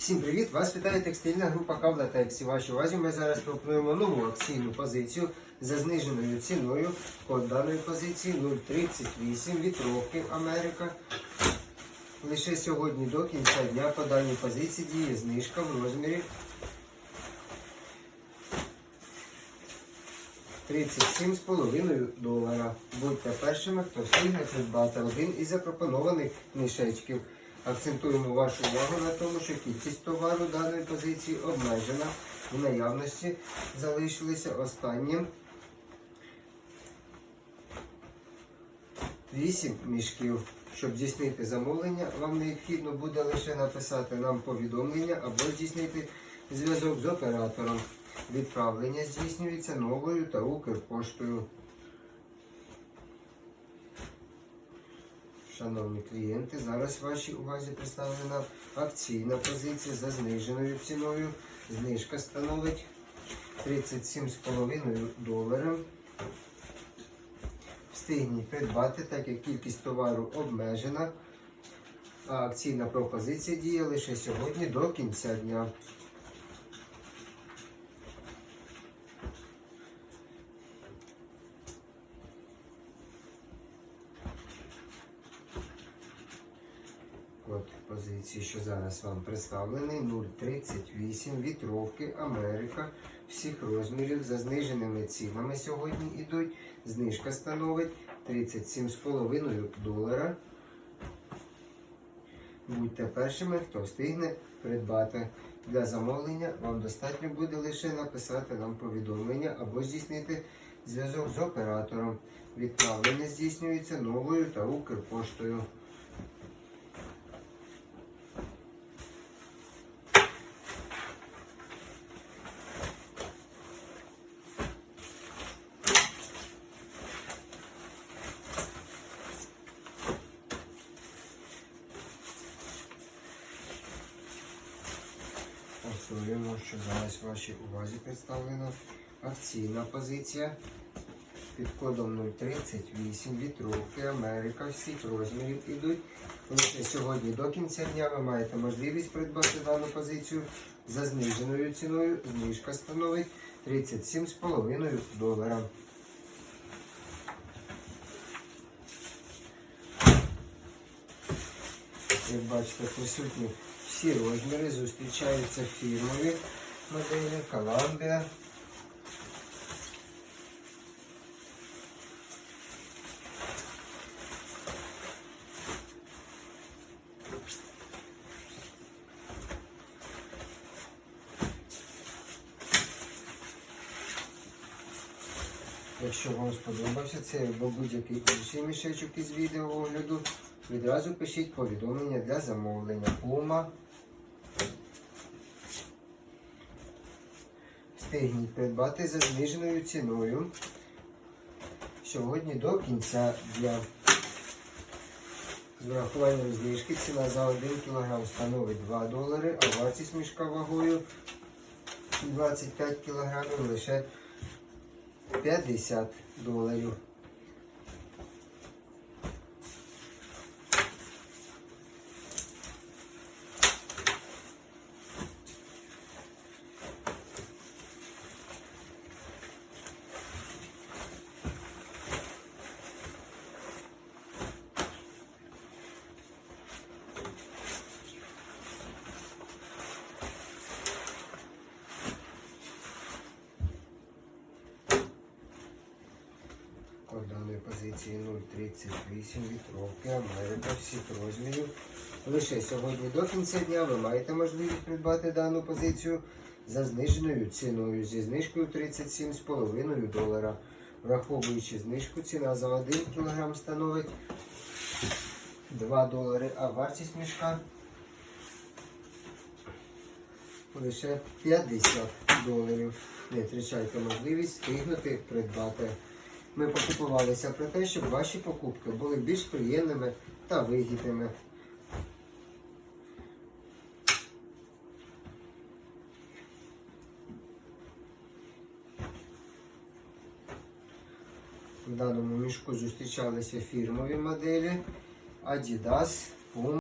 Всім привіт! Вас вітає текстильна група Кавла Тексі. Вашій увазі ми зараз пропонуємо нову акційну позицію за зниженою ціною. Код даної позиції 038 вітровки Америка. Лише сьогодні до кінця дня по даній позиції діє знижка в розмірі 37,5 долара. Будьте першими, хто встигне придбати один із запропонованих мішечків. Акцентуємо вашу увагу на тому, що кількість товару даної позиції обмежена. В наявності залишилися останні 8 мішків. Щоб здійснити замовлення, вам необхідно буде лише написати нам повідомлення або здійснити зв'язок з оператором. Відправлення здійснюється новою та Укрпоштою. Шановні клієнти, зараз вашій увазі представлена акційна позиція за зниженою ціною. Знижка становить 37,5 доларів. Встигніть придбати, так як кількість товару обмежена. А акційна пропозиція діє лише сьогодні до кінця дня. Код позиції, що зараз вам представлений, 038 вітровки Америка всіх розмірів за зниженими цінами сьогодні йдуть. Знижка становить 37,5 долара. Будьте першими, хто встигне придбати. Для замовлення вам достатньо буде лише написати нам повідомлення або здійснити зв'язок з оператором. Відправлення здійснюється новою та Укрпоштою. Повторюємо, що зараз вашій увазі представлена акційна позиція під кодом 038 вітровки Америка всіх розмірів ідуть. Лише сьогодні до кінця дня ви маєте можливість придбати дану позицію за зниженою ціною. Знижка становить 37,5 долара. Як бачите, присутні всі розміри зустрічаються фірмові моделі Columbia. Якщо вам сподобався цей або будь-який інший мішечок із відеоогляду, відразу пишіть повідомлення для замовлення. Puma. Встигніть придбати за зниженою ціною. Сьогодні до кінця дня. З врахуванням знижки ціна за 1 кг становить 2 долари, а вартість мішка вагою 25 кг лише 50 доларів. Код позиції 038 вітровки Америка всіх розмірів. Лише сьогодні до кінця дня ви маєте можливість придбати дану позицію за зниженою ціною зі знижкою 37,5 долара. Враховуючи знижку, ціна за 1 кг становить 2 долари, а вартість мішка лише 50 доларів. Не втрачайте можливість встигнути придбати. Ми покупувалися про те, щоб ваші покупки були більш приємними та вигідними. В даному мішку зустрічалися фірмові моделі Adidas, Puma.